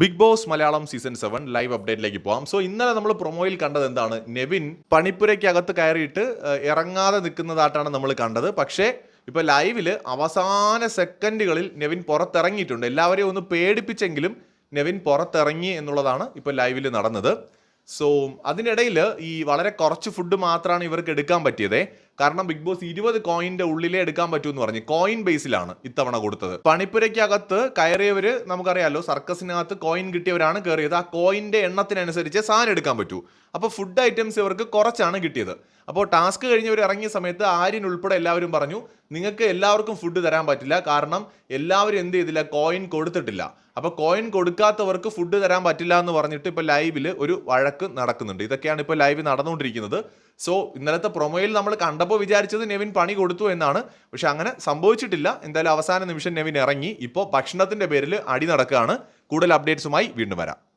Bigg Boss Malayalam season seven live അപ്ഡേറ്റിലേക്ക് പോകാം so ഇന്നലെ നമ്മൾ പ്രൊമോയിൽ കണ്ടത് എന്താണ്? നെവിൻ പണിപ്പുരയ്ക്കകത്ത് കയറിയിട്ട് ഇറങ്ങാതെ നിൽക്കുന്നതായിട്ടാണ് നമ്മൾ കണ്ടത്. പക്ഷേ ഇപ്പൊ ലൈവിൽ അവസാന സെക്കൻഡുകളിൽ നെവിൻ പുറത്തിറങ്ങിയിട്ടുണ്ട്. എല്ലാവരെയും ഒന്ന് പേടിപ്പിച്ചെങ്കിലും നെവിൻ പുറത്തിറങ്ങി എന്നുള്ളതാണ് ഇപ്പൊ ലൈവിൽ നടന്നത്. സോ അതിനിടയിൽ ഈ വളരെ കുറച്ച് ഫുഡ് മാത്രമാണ് ഇവർക്ക് എടുക്കാൻ പറ്റിയതേ. കാരണം ബിഗ് ബോസ് ഇരുപത് കോയിന്റെ ഉള്ളിലേ എടുക്കാൻ പറ്റൂ എന്ന് പറഞ്ഞു കോയിൻ ബേസിലാണ് ഇത്തവണ കൊടുത്തത്. പണിപ്പുരയ്ക്കകത്ത് കയറിയവര് നമുക്കറിയാലോ സർക്കസിനകത്ത് കോയിൻ കിട്ടിയവരാണ് കയറിയത്. ആ കോയിന്റെ എണ്ണത്തിനനുസരിച്ച് സാധനം എടുക്കാൻ പറ്റൂ. അപ്പോൾ ഫുഡ് ഐറ്റംസ് ഇവർക്ക് കുറച്ചാണ് കിട്ടിയത്. അപ്പോൾ ടാസ്ക് കഴിഞ്ഞവർ ഇറങ്ങിയ സമയത്ത് ആര്യൻ ഉൾപ്പെടെ എല്ലാവരും പറഞ്ഞു നിങ്ങൾക്ക് എല്ലാവർക്കും ഫുഡ് തരാൻ പറ്റില്ല. കാരണം എല്ലാവരും എന്ത് ചെയ്തില്ല കോയിൻ കൊടുത്തിട്ടില്ല. അപ്പോൾ കോയിൻ കൊടുക്കാത്തവർക്ക് ഫുഡ് തരാൻ പറ്റില്ല എന്ന് പറഞ്ഞിട്ട് ഇപ്പോൾ ലൈവിൽ ഒരു വഴക്ക് നടക്കുന്നുണ്ട്. ഇതൊക്കെയാണ് ഇപ്പോൾ ലൈവ് നടന്നുകൊണ്ടിരിക്കുന്നത്. സോ ഇന്നലത്തെ പ്രൊമോയിൽ നമ്മൾ കണ്ടപ്പോൾ വിചാരിച്ചത് നെവിൻ പണി കൊടുത്തു എന്നാണ്. പക്ഷെ അങ്ങനെ സംഭവിച്ചിട്ടില്ല. എന്തായാലും അവസാന നിമിഷം നെവിൻ ഇറങ്ങി. ഇപ്പോൾ ഭക്ഷണത്തിന്റെ പേരിൽ അടി നടക്കുകയാണ്. കൂടുതൽ അപ്ഡേറ്റ്സുമായി വീണ്ടും വരാം.